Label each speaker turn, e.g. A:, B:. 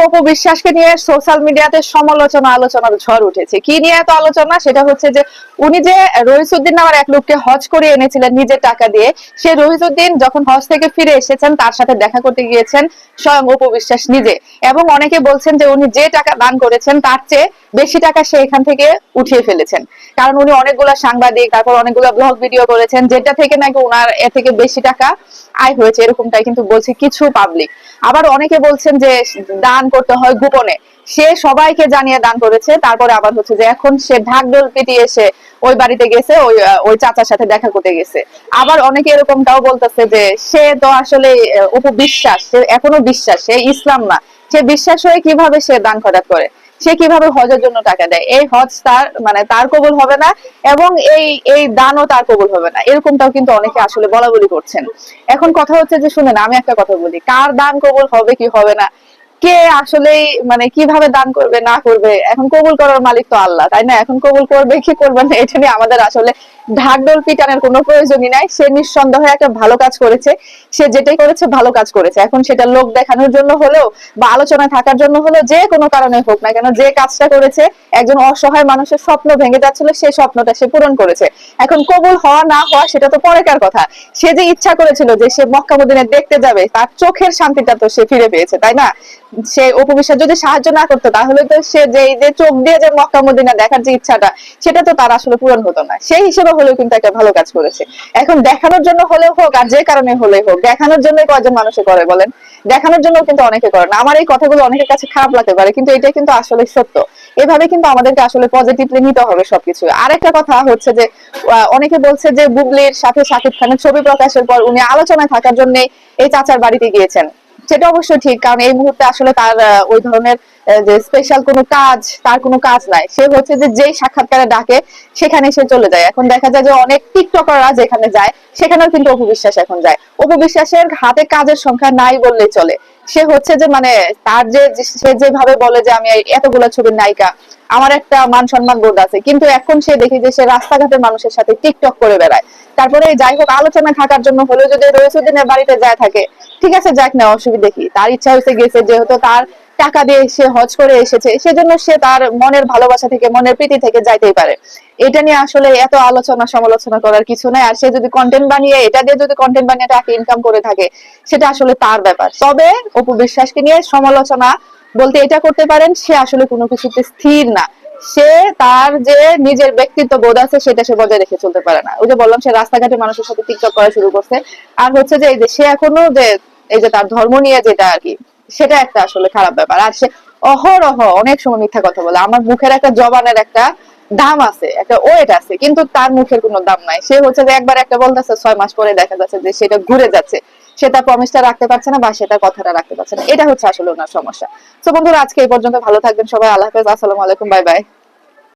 A: Recently Apu বিশ্বাসকে নিয়ে social মিডিয়াতে সমালোচনা আলোচনার ঝড় উঠেছে। কি নিয়ে এত আলোচনা? সেটা হচ্ছে যে উনি যে রহিসুদ্দিন নামের এক লোককে হজ করে এনেছিলেন নিজের টাকা দিয়ে, সে রহিসুদ্দিন যখন হজ থেকে ফিরে এসেছেন, তার সাথে দেখা করতে গিয়েছেন স্বয়ং অপু নিজে। এবং অনেকে বলছেন যে উনি যে টাকা দান করেছেন, তার চেয়ে বেশি টাকা সে এখান থেকে উঠিয়ে ফেলেছেন। কারণ উনি অনেকগুলো সাংবাদিক, তারপর অনেকগুলো ব্লগ ভিডিও করেছেন, যেটা থেকে নাকি ওনার এ থেকে বেশি টাকা আয় হয়েছে, এরকমটাই কিন্তু বলছে কিছু পাবলিক আবার অনেকে বলছেন যে দান করতে হয় গোপনে। সে সবাইকে জানিয়ে দান করেছে তারপরে আবার হচ্ছে যে এখন সে ঢাকঢোল পিটিয়ে এসে ওই বাড়িতে গেছে ওই ওই চাচার সাথে দেখা করতে গেছে। আবার অনেকে এরকমটাও বলতেছে যে সে তো আসলে আহ, অপু বিশ্বাস সে এখনও বিশ্বাস সে ইসলাম না। সে বিশ্বাস হয়ে কীভাবে সে দান খরচ করে? সে কীভাবে হজের জন্য টাকা দেয়? এই হজ তার মানে তার কবুল হবে না এবং এই এই দানও তার কবুল হবে না। এরকমটাও কিন্তু অনেকে আসলে বলা বলি করছেন। এখন কথা হচ্ছে যে শুনেন আমি একটা কথা বলি কার দান কবুল হবে কি হবে না? কে আসলে মানে কীভাবে দান করবে, না করবে? এখন কবুল করার মালিক তো আল্লাহ, তাই না? এখন কবুল করবে, কি করবে না? এটা নিয়ে আমাদের আসলে ঢাকডোল পিটানোর কোনো প্রয়োজনই নাই। সে নিঃসন্দেহে একটা ভালো কাজ করেছে। সে যেটাই করেছে, ভালো কাজ করেছে। এখন সেটা লোক দেখানোর জন্য হলেও বা আলোচনায় থাকার জন্য হলেও যে কোনো কারণে হোক না কেন, যে কাজটা করেছে, একজন অসহায় মানুষের স্বপ্ন ভেঙে যাচ্ছিল, সেই স্বপ্নটা সে পূরণ করেছে। এখন কবুল হওয়া, না হওয়া, সেটা তো পরেকার কথা? সে যে ইচ্ছা করেছিল যে সে মক্কা মদিনে দেখতে যাবে, তার চোখের শান্তিটা তো সে ফিরে পেয়েছে, তাই না? সে উপবিশ্বাস যদি সাহায্য না করতো, তাহলে তো সে যে যে চোখ দিয়ে যে মক্কা মদিনা দেখার যে ইচ্ছাটা, সেটা তো তার আসলে পূরণ হতো না। সেই হিসেবে হলেও কিন্তু একটা ভালো কাজ করেছে। এখন দেখানোর জন্য হলেও হোক, আর যে কারণে হলেই হোক, দেখানোর জন্য কয়জন মানুষে করে বলেন। দেখানোর জন্য কিন্তু অনেকে করে না। আমার এই কথাগুলো অনেকের কাছে খারাপ লাগতে পারে, কিন্তু এটা কিন্তু আসলে সত্য। এভাবে কিন্তু আমাদেরকে আসলে পজিটিভলি নিতে হবে সবকিছু। আরেকটা কথা হচ্ছে যে অনেকে বলছে যে বুবলির সাথে শাকিব খানের ছবি প্রকাশের পর উনি আলোচনায় থাকার জন্য এই চাচার বাড়িতে গিয়েছেন। সেটা অবশ্যই ঠিক কারণ এই মুহূর্তে আসলে তার ওই ধরনের যে স্পেশাল কোনো কাজ, তার কোনো কাজ নাই। সে হচ্ছে যে যেই সাক্ষাৎকারে ডাকে, সেখানে সে চলে যায়। এখন দেখা যায় যে অনেক টিকটকাররা যেখানে যায়, সেখানেও কিন্তু অপু বিশ্বাস এখন যায়। অপু বিশ্বাসের হাতে কাজের সংখ্যা নাই বললেই চলে। সে হচ্ছে যে মানে তার যে সে যেভাবে বলে যে আমি এতগুলো ছবির নায়িকা, আমার একটা মান সম্মান বোধ আছে। কিন্তু এখন সে দেখি যে সে রাস্তাঘাটে মানুষের সাথে টিকটক করে বেড়ায়। তারপরে যাই হোক, আলোচনা থাকার জন্য হলেও যদি রয়েছে রইসুদ্দিনের বাড়িতে যায় থাকে, ঠিক আছে, যাক না, অসুবিধা কি। তার ইচ্ছা হয়েছে গেছে, যেহেতু তার টাকা দিয়ে সে হজ করে এসেছে, সেজন্য সে তার মনের ভালোবাসা থেকে, মনের প্রীতি থেকে যাইতেই পারে। এটা নিয়ে আসলে এত আলোচনা সমালোচনা করার কিছু নাই, আর সে যদি কন্টেন্ট বানিয়ে, এটা দিয়ে যদি কন্টেন্ট বানিয়ে টাকা ইনকাম করে থাকে, সেটা আসলে তার ব্যাপার। তবে অপু বিশ্বাসকে নিয়ে সমালোচনা বলতে এটা করতে পারেন, সে আসলে কোনো কিছুতে স্থির না। সে তার যে নিজের ব্যক্তিত্ব বোধ আছে, সেটা সে বজায় রেখে চলতে পারে না। ওই যে বললাম, সে রাস্তাঘাটে মানুষের সাথে টিকটক করা শুরু করছে। আর হচ্ছে যে, এই যে সে এখনও যে, এই যে তার ধর্ম নিয়ে যেটা আর কি সেটা একটা আসলে খারাপ ব্যাপার। আর সে অহরহ অনেক সময় মিথ্যা কথা বলে। আমার মুখের একটা জবানের একটা দাম আছে, একটা ওয়েট আছে, কিন্তু তার মুখের কোনো দাম নাই। সে হচ্ছে যে একবার একটা বলতেছে, ছয় মাস পরে দেখা যাচ্ছে যে সেটা ঘুরে যাচ্ছে। সে তার প্রমিসটা রাখতে পারছে না বা সে তার কথাটা রাখতে পারছে না। এটা হচ্ছে আসলে ওনার সমস্যা। তো বন্ধুরা, আজকে এই পর্যন্ত ভালো থাকবেন সবাই। আল্লাহ হাফেজ। আসসালামু আলাইকুম। Bye bye.